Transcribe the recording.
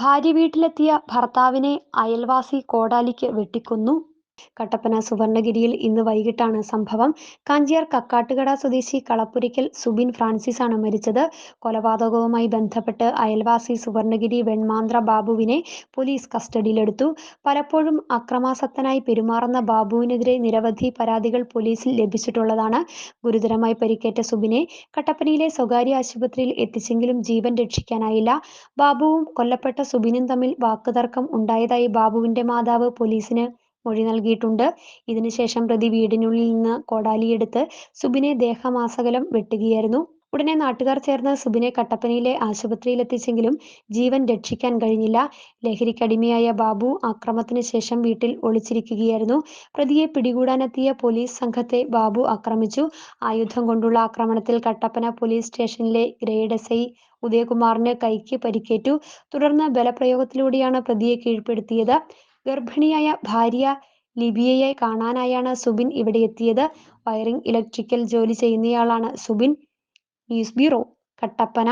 ഭാര്യ വീട്ടിലെത്തിയ ഭർത്താവിനെ അയൽവാസി കോടാലിക്ക് വെട്ടിക്കൊന്നു. കട്ടപ്പന സുവർണഗിരിയിൽ ഇന്ന് വൈകിട്ടാണ് സംഭവം. കാഞ്ചിയാർ കക്കാട്ടുകട സ്വദേശി കളപ്പുരയ്ക്കൽ സുബിൻ ഫ്രാൻസിസ് ആണ് മരിച്ചത്. കൊലപാതകവുമായി ബന്ധപ്പെട്ട് അയൽവാസി സുവർണഗിരി വെൺമാന്ത്ര ബാബുവിനെ പോലീസ് കസ്റ്റഡിയിലെടുത്തു. പലപ്പോഴും അക്രമാസക്തനായി പെരുമാറുന്ന ബാബുവിനെതിരെ നിരവധി പരാതികൾ പോലീസിൽ ലഭിച്ചിട്ടുള്ളതാണ്. ഗുരുതരമായി പരിക്കേറ്റ സുബിനെ കട്ടപ്പനയിലെ സ്വകാര്യ ആശുപത്രിയിൽ എത്തിച്ചെങ്കിലും ജീവൻ രക്ഷിക്കാനായില്ല. ബാബുവും കൊല്ലപ്പെട്ട സുബിനും തമ്മിൽ വാക്കുതർക്കം ഉണ്ടായതായി ബാബുവിന്റെ മാതാവ് പോലീസിന് മൊഴി നൽകിയിട്ടുണ്ട്. ഇതിനുശേഷം പ്രതി വീടിനുള്ളിൽ നിന്ന് കോടാലിയെടുത്ത് സുബിനെ ദേഹമാസകലം വെട്ടുകയായിരുന്നു. ഉടനെ നാട്ടുകാർ ചേർന്ന് സുബിനെ കട്ടപ്പനയിലെ ആശുപത്രിയിൽ എത്തിച്ചെങ്കിലും ജീവൻ രക്ഷിക്കാൻ കഴിഞ്ഞില്ല. ലഹരിക്കടിമയായ ബാബു അക്രമത്തിന് ശേഷം വീട്ടിൽ ഒളിച്ചിരിക്കുകയായിരുന്നു. പ്രതിയെ പിടികൂടാനെത്തിയ പോലീസ് സംഘത്തെ ബാബു ആക്രമിച്ചു. ആയുധം കൊണ്ടുള്ള ആക്രമണത്തിൽ കട്ടപ്പന പോലീസ് സ്റ്റേഷനിലെ ഗ്രേഡ് എസ് ഐ ഉദയകുമാറിന് കൈക്ക് പരിക്കേറ്റു. തുടർന്ന് ബലപ്രയോഗത്തിലൂടെയാണ് പ്രതിയെ കീഴ്പ്പെടുത്തിയത്. ഗർഭിണിയായ ഭാര്യ ലിബിയയെ കാണാനായാണ് സുബിൻ ഇവിടെ എത്തിയത്. വയറിംഗ് ഇലക്ട്രിക്കൽ ജോലി ചെയ്യുന്നയാളാണ് സുബിൻ. News bureau Kattappana.